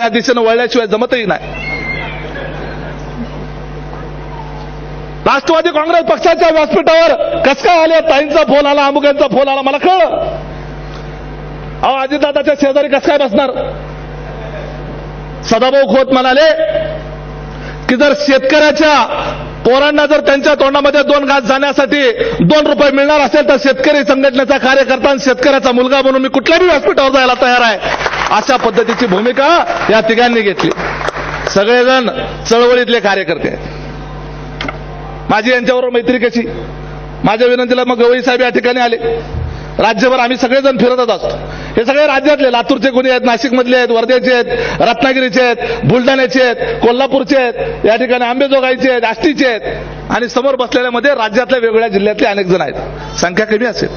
या दिशेनं वळल्याशिवाय जमतही नाही. राष्ट्रवादी काँग्रेस पक्षाच्या व्यासपीठावर कस काय आले ताईंचा फोन आला अमुकांचा फोन आला मला कळलं. अहो अजितदादाच्या शेजारी कस काय बसणार? सदाभाऊ खोत म्हणाले की जर शेतकऱ्याच्या पोरांना जर त्यांच्या तोंडामध्ये दोन घास जाण्यासाठी दोन रुपये मिळणार असेल तर शेतकरी संघटनेचा कार्यकर्ता आणि शेतकऱ्याचा मुलगा म्हणून मी कुठल्याही व्यासपीठावर जायला तयार आहे. अशा पद्धतीची भूमिका या तिघांनी घेतली. सगळेजण चळवळीतले कार्यकर्ते. आहेत माझी यांच्याबरोबर मैत्री कशी? माझ्या विनंतीला मग गवई साहेब या ठिकाणी आले. राज्यभर आम्ही सगळेजण फिरतच असतो. हे सगळे राज्यातले लातूरचे गुन्हे आहेत नाशिकमधले आहेत वर्ध्याचे आहेत रत्नागिरीचे आहेत बुलढाण्याचे आहेत कोल्हापूरचे आहेत या ठिकाणी आंबेजोगाईचे आहेत आष्टीचे आहेत आणि समोर बसलेल्यामध्ये राज्यातल्या वेगवेगळ्या जिल्ह्यातले अनेक जण आहेत. संख्या कमी असेल.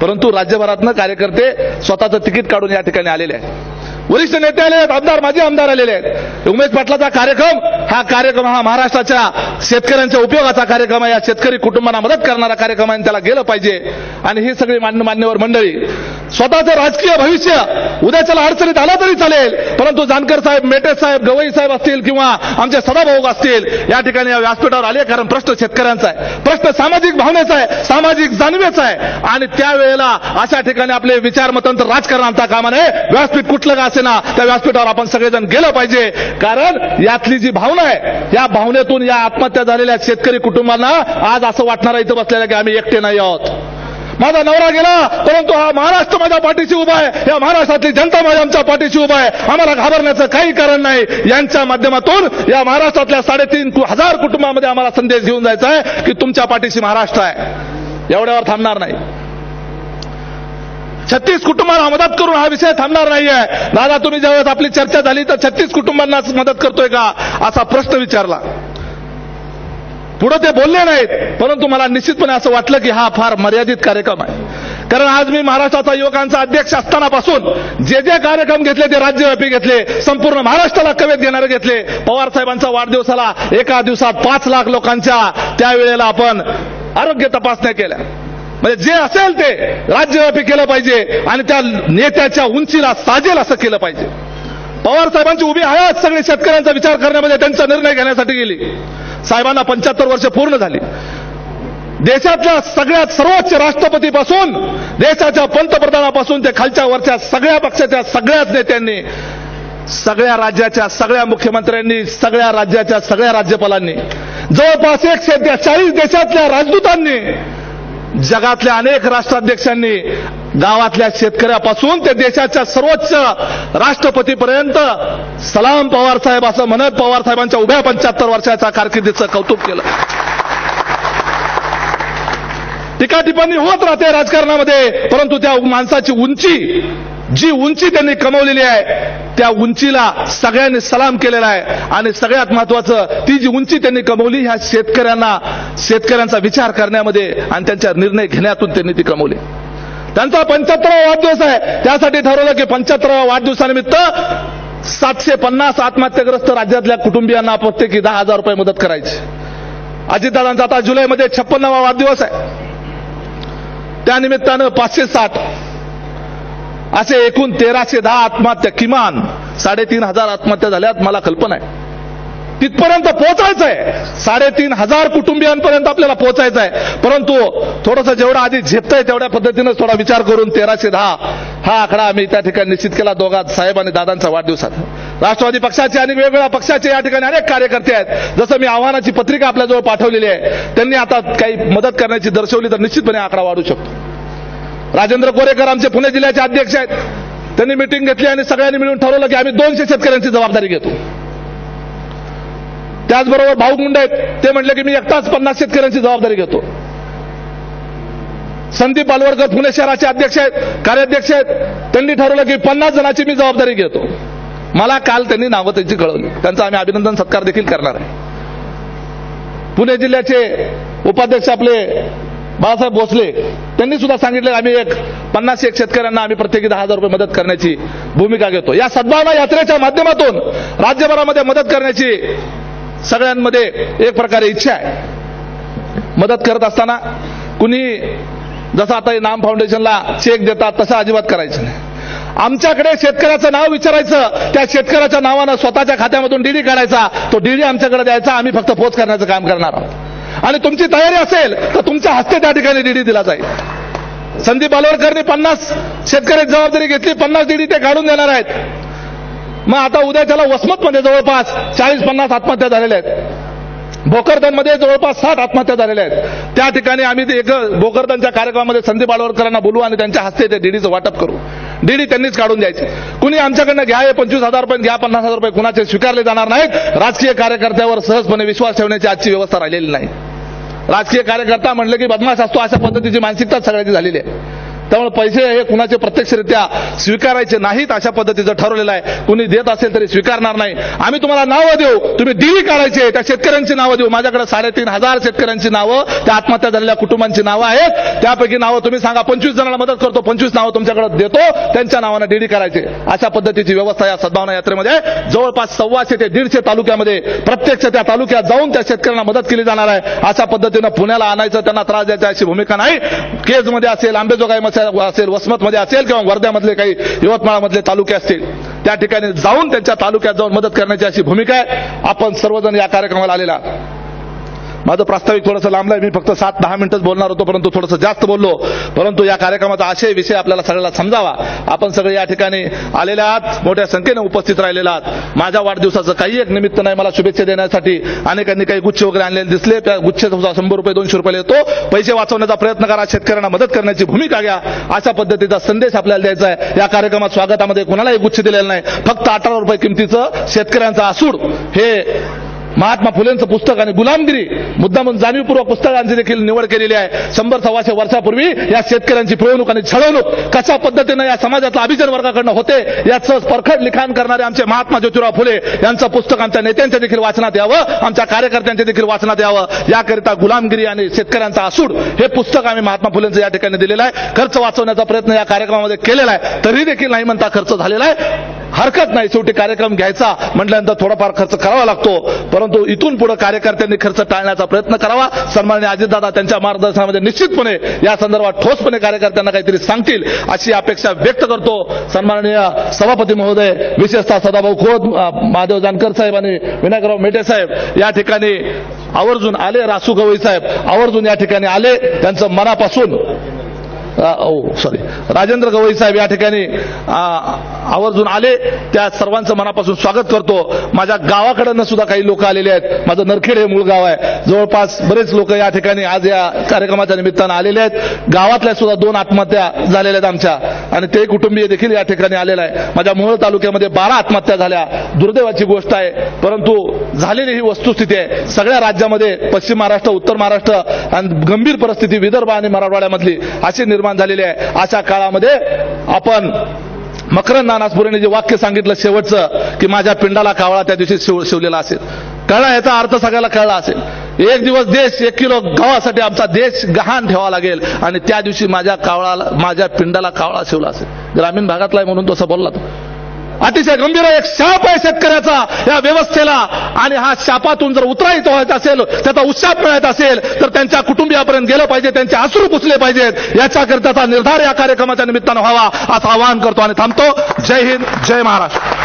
परंतु राज्यभरातनं कार्यकर्ते स्वतःचं तिकीट काढून या ठिकाणी आलेले आहे वरिष्ठ नेते आले आहेत आमदार माजी आमदार आलेले आहेत. उमेश पाटलाचा कार्यक्रम हा कार्यक्रम हा महाराष्ट्राच्या शेतकऱ्यांच्या उपयोगाचा कार्यक्रम आहे. या शेतकरी कुटुंबांना मदत करणारा कार्यक्रम आहे त्याला गेलं पाहिजे. आणि ही सगळी मान्य मान्यवर मंडळी स्वतःचं राजकीय भविष्य उद्याच्याला अडचणीत आला तरी चालेल. परंतु जानकर साहेब मेटे साहेब गवई साहेब असतील किंवा आमचे सदाभाऊ असतील या ठिकाणी या व्यासपीठावर आले कारण प्रश्न शेतकऱ्यांचा आहे. प्रश्न सामाजिक भावनेचा आहे सामाजिक जाणवेचा आहे. आणि त्यावेळेला अशा ठिकाणी आपले विचार मतंत्र राजकारण आणता कामा नये. व्यासपीठ कुठलं का असेना त्या व्यासपीठावर आपण सगळेजण गेलं पाहिजे. कारण यातली जी भावना आहे या भावनेतून या आत्महत्या झालेल्या शेतकरी कुटुंबांना आज असं वाटणार आहे इथं बसलेलं की आम्ही एकटे नाही आहोत. माझा नवरा गेला परंतु हा महाराष्ट्र माझ्या पाठीशी उभा आहे. या महाराष्ट्रातली जनता माझ्या आमच्या पाठीशी उभा आहे. आम्हाला घाबरण्याचं काही कारण नाही. यांच्या माध्यमातून या महाराष्ट्रातल्या साडेतीन हजार कुटुंबामध्ये आम्हाला संदेश घेऊन जायचा आहे की तुमच्या पाठीशी महाराष्ट्र आहे. एवढ्यावर थांबणार नाही. छत्तीस कुटुंबाला मदत करून हा विषय थांबणार नाहीये. दादा तुम्ही ज्यावेळेस आपली चर्चा झाली तर छत्तीस कुटुंबांनाच मदत करतोय का? असा प्रश्न विचारला. पुढे ते बोलले नाहीत परंतु मला निश्चितपणे असं वाटलं की हा फार मर्यादित कार्यक्रम आहे. कारण आज मी महाराष्ट्राचा युवकांचा अध्यक्ष असतानापासून जे जे कार्यक्रम घेतले ते राज्यव्यापी घेतले संपूर्ण महाराष्ट्राला कवेत घेणारे घेतले. पवार साहेबांचा वाढदिवसाला एका दिवसात पाच लाख लोकांच्या त्यावेळेला आपण आरोग्य तपासण्या केल्या. म्हणजे जे असेल ते राज्यव्यापी केलं पाहिजे आणि त्या नेत्याच्या उंचीला साजेल असं केलं पाहिजे. पवार साहेबांची उभी हयात सगळे शेतकऱ्यांचा विचार करण्यामध्ये त्यांचा निर्णय घेण्यासाठी गेली. साहेबांना पंच्याहत्तर वर्ष पूर्ण झाली. देशातल्या सगळ्यात सर्वोच्च राष्ट्रपतीपासून देशाच्या पंतप्रधानापासून ते खालच्या वरच्या सगळ्या पक्षाच्या सगळ्याच नेत्यांनी सगळ्या राज्याच्या सगळ्या मुख्यमंत्र्यांनी सगळ्या राज्याच्या सगळ्या राज्यपालांनी जवळपास एकशे चाळीस देशातल्या राजदूतांनी जगातल्या अनेक राष्ट्राध्यक्षांनी गावातल्या शेतकऱ्यापासून ते देशाच्या सर्वोच्च राष्ट्रपतीपर्यंत सलाम पवार साहेब असं म्हणत पवार साहेबांच्या उभ्या पंच्याहत्तर वर्षाच्या कारकिर्दीचं कौतुक केलं. टीका टिप्पणी होत राहते राजकारणामध्ये परंतु त्या माणसाची उंची जी उंची त्यांनी कमवलेली आहे त्या उंचीला सगळ्यांनी सलाम केलेला आहे. आणि सगळ्यात महत्वाचं ती जी उंची त्यांनी कमवली ह्या शेतकऱ्यांना शेतकऱ्यांचा विचार करण्यामध्ये आणि त्यांच्या निर्णय घेण्यातून त्यांनी ती कमवली. त्यांचा पंच्याहत्तरावा वाढदिवस आहे. त्यासाठी ठरवलं की पंच्याहत्तरावा वाढदिवसानिमित्त सातशे पन्नास आत्महत्याग्रस्त राज्यातल्या कुटुंबियांना प्रत्येकी दहा हजार रुपये मदत करायची. अजितदादांचा आता जुलैमध्ये छप्पन्नावा वाढदिवस आहे. त्यानिमित्तानं पाचशे साठ असे एकूण तेराशे दहा आत्महत्या किमान साडेतीन हजार आत्महत्या झाल्यात मला कल्पना आहे. तिथपर्यंत पोहोचायचं आहे साडेतीन हजार कुटुंबियांपर्यंत आपल्याला पोहोचायचं आहे परंतु थोडंसं जेवढं आधी झेपतंय तेवढ्या पद्धतीनं थोडा विचार करून तेराशे दहा हा आकडा आम्ही त्या ठिकाणी निश्चित केला. दोघात साहेब आणि दादांचा वाढदिवसात. राष्ट्रवादी पक्षाचे आणि वेगवेगळ्या पक्षाचे या ठिकाणी अनेक कार्यकर्ते आहेत. जसं मी आव्हानाची पत्रिका आपल्याजवळ पाठवलेली आहे त्यांनी आता काही मदत करण्याची दर्शवली तर निश्चितपणे आकडा वाढू शकतो. राजेंद्र कोरेकर आमचे पुणे जिल्ह्याचे अध्यक्ष आहेत. त्यांनी मिटिंग घेतली आणि सगळ्यांनी मिळून ठरवलं की आम्ही दोनशे शेतकऱ्यांची जबाबदारी घेतो. त्याचबरोबर भाऊ मुंडे आहेत. ते म्हटले की मी एकटाच पन्नास शेतकऱ्यांची जबाबदारी घेतो. संदीप पालवडकर पुणे शहराचे अध्यक्ष आहेत कार्याध्यक्ष आहेत. त्यांनी ठरवलं की पन्नास जणांची मी जबाबदारी घेतो. मला काल त्यांनी नावं त्यांची कळवली. त्यांचा आम्ही अभिनंदन सत्कार देखील करणार आहे. पुणे जिल्ह्याचे उपाध्यक्ष आपले बाळासाहेब भोसले त्यांनी सुद्धा सांगितलं आम्ही एक पन्नास एक शेतकऱ्यांना आम्ही प्रत्येकी दहा हजार रुपये मदत करण्याची भूमिका घेतो. या सद्भावना यात्रेच्या माध्यमातून राज्यभरामध्ये मदत करण्याची सगळ्यांमध्ये एक प्रकारे इच्छा आहे. मदत करत असताना कुणी जसं आता नाम फाउंडेशनला चेक देतात तसं अजिबात करायचं नाही. आमच्याकडे शेतकऱ्याचं नाव विचारायचं त्या शेतकऱ्याच्या नावानं स्वतःच्या खात्यामधून डीडी काढायचा तो डीडी आमच्याकडे द्यायचा आम्ही फक्त पोच करण्याचं काम करणार आहोत. आणि तुमची तयारी असेल तर तुमच्या हस्ते त्या ठिकाणी डीडी दिला जाईल. संदीप बालोरकरने पन्नास शेतकरी जबाबदारी घेतली पन्नास डीडी ते काढून देणार आहेत. मग आता उद्या त्याला वसमतमध्ये जवळपास चाळीस पन्नास आत्महत्या झालेल्या आहेत. भोकरदनमध्ये जवळपास साठ आत्महत्या झालेल्या आहेत. त्या ठिकाणी आम्ही ते एक भोकरदनच्या कार्यक्रमामध्ये संदीप आळवरकरांना बोलू आणि त्यांच्या हस्ते ते डीडीचं वाटप करू. डीडी त्यांनीच काढून द्यायची. कुणी आमच्याकडनं घ्या हे पंचवीस हजार रुपये घ्या पन्नास हजार रुपये कुणाचे स्वीकारले जाणार नाहीत. राजकीय कार्यकर्त्यावर सहजपणे विश्वास ठेवण्याची आजची व्यवस्था राहिलेली नाही. राजकीय कार्यकर्ता म्हणलं की बदमाश असतो अशा पद्धतीची मानसिकता सगळ्याची झालेली आहे. त्यामुळे पैसे हे कुणाचे प्रत्यक्षरित्या स्वीकारायचे नाहीत अशा पद्धतीचं ठरवलेलं आहे. कुणी देत असेल तरी स्वीकारणार नाही. आम्ही तुम्हाला नावं देऊ. तुम्ही डीली काढायचे. त्या शेतकऱ्यांची नावं देऊ. माझ्याकडे साडेतीन हजार शेतकऱ्यांची नावं त्या आत्महत्या झालेल्या कुटुंबांची नावं आहेत. त्यापैकी नावं तुम्ही सांगा. पंचवीस जणांना मदत करतो. पंचवीस नावं तुमच्याकडे देतो. त्यांच्या नावानं डीडी करायचे अशा पद्धतीची व्यवस्था या सद्भावना यात्रेमध्ये जवळपास सव्वाशे ते दीडशे तालुक्यामध्ये प्रत्यक्ष त्या तालुक्यात जाऊन त्या शेतकऱ्यांना मदत केली जाणार आहे. अशा पद्धतीनं पुण्याला आणायचं. त्यांना त्रास द्यायचा अशी भूमिका नाही. केजमध्ये असेल आंबेजोगाई असेल वसमतमध्ये असेल किंवा वर्ध्यामधले काही यवतमाळमधले तालुके असतील त्या ठिकाणी जाऊन त्यांच्या तालुक्यात जाऊन मदत करण्याची अशी भूमिका आहे. आपण सर्वजण या कार्यक्रमाला आलेला माझं प्रास्ताविक थोडंसं लांबलंय मी फक्त सात दहा मिनिटच बोलणार होतो परंतु थोडंसं जास्त बोललो. परंतु या कार्यक्रमाचा आशय विषय आपल्याला सगळ्याला समजावा. आपण सगळे या ठिकाणी आलेले आहात मोठ्या संख्येने उपस्थित राहिलेला आहात. माझ्या वाढदिवसाचं काही एक निमित्त नाही मला शुभेच्छा देण्यासाठी अनेकांनी काही गुच्छ वगैरे आणलेले दिसले. त्या गुच्छ शंभर रुपये दोनशे रुपये येतो. पैसे वाचवण्याचा प्रयत्न करा शेतकऱ्यांना मदत करण्याची भूमिका घ्या. अशा पद्धतीचा संदेश आपल्याला द्यायचा आहे. या कार्यक्रमात स्वागतामध्ये कोणालाही गुच्छ दिलेला नाही. फक्त अठरा रुपये किमतीचं शेतकऱ्यांचं आसूड. हे महात्मा फुलेंचं पुस्तक आणि गुलामगिरी मुद्दा म्हणून जाणीवपूर्वक पुस्तकांची देखील निवड केलेली आहे. शंभर सव्वाशे वर्षापूर्वी या शेतकऱ्यांची पिळवणूक आणि छळवणूक कशा पद्धतीनं या समाजातला अभिजन वर्गाकडनं होते याचं परखड लिखाण करणारे आमचे महात्मा ज्योतिराव फुले यांचं पुस्तक आमच्या नेत्यांच्या देखील वाचनात यावं आमच्या कार्यकर्त्यांच्या देखील वाचनात यावं. याकरिता गुलामगिरी आणि शेतकऱ्यांचा आसूड हे पुस्तक आम्ही महात्मा फुलेंचं या ठिकाणी दिलेलं आहे. खर्च वाचवण्याचा प्रयत्न या कार्यक्रमामध्ये केलेला आहे. तरी देखील नाही म्हणता खर्च झालेला आहे. हरकत नाही. शेवटी कार्यक्रम घ्यायचा. म्हटल्यानंतर थोडाफार खर्च करावा लागतो. परंतु इथून पुढे कार्यकर्त्यांनी खर्च टाळण्याचा प्रयत्न करावा. सन्माननीय अजितदादा त्यांच्या मार्गदर्शनामध्ये निश्चितपणे या संदर्भात ठोसपणे कार्यकर्त्यांना काहीतरी सांगतील अशी अपेक्षा व्यक्त करतो. सन्माननीय सभापती महोदय विशेषतः सदाभाऊ खोत महादेव जानकर साहेब आणि विनायकराव मेटे साहेब या ठिकाणी आवर्जून आले. रासू गवई साहेब आवर्जून या ठिकाणी आले. त्यांचं मनापासून सॉरी राजेंद्र गवई साहेब या ठिकाणी आवर्जून आले. त्या सर्वांचं मनापासून स्वागत करतो. माझ्या गावाकडनं सुद्धा काही लोक आलेले आहेत. माझं नरखेड हे मूळ गाव आहे. जवळपास बरेच लोक या ठिकाणी आज या कार्यक्रमाच्या निमित्तानं आलेले आहेत. गावातल्या सुद्धा दोन आत्महत्या झालेल्या आहेत आमच्या. आणि ते कुटुंबीय देखील या ठिकाणी आलेलं आहे. माझ्या मोहोळ तालुक्यामध्ये बारा आत्महत्या झाल्या. दुर्दैवाची गोष्ट आहे. परंतु झालेली ही वस्तुस्थिती आहे. सगळ्या राज्यामध्ये पश्चिम महाराष्ट्र उत्तर महाराष्ट्र आणि गंभीर परिस्थिती विदर्भ आणि मराठवाड्यामधली अशी निर्माण झालेली आहे. अशा काळामध्ये आपण मकरंद नानासपुरेने जे वाक्य सांगितलं शेवटचं की माझ्या पिंडाला कावळा त्या दिवशी शिव शिवलेला असेल. कळला याचा अर्थ सगळ्याला कळला असेल. एक दिवस देश एक किलो गव्हासाठी आमचा देश गहाण ठेवावा लागेल आणि त्या दिवशी माझ्या कावळाला माझ्या पिंडाला कावळा शिवला असेल. ग्रामीण भागातला आहे म्हणून तसं बोलला तो. अतिशय गंभीर एक शाप आहे शेतकऱ्याचा या व्यवस्थेला. आणि हा शापातून जर उतरायचं व्हायचं असेल त्याचा उत्साप मिळायचा असेल तर त्यांच्या कुटुंबियापर्यंत गेलं पाहिजे त्यांचे आसरू पुसले पाहिजेत. याच्याकरिताचा निर्धार या कार्यक्रमाच्या निमित्तानं व्हावा असं आवाहन करतो आणि थांबतो. जय हिंद जय महाराष्ट्र.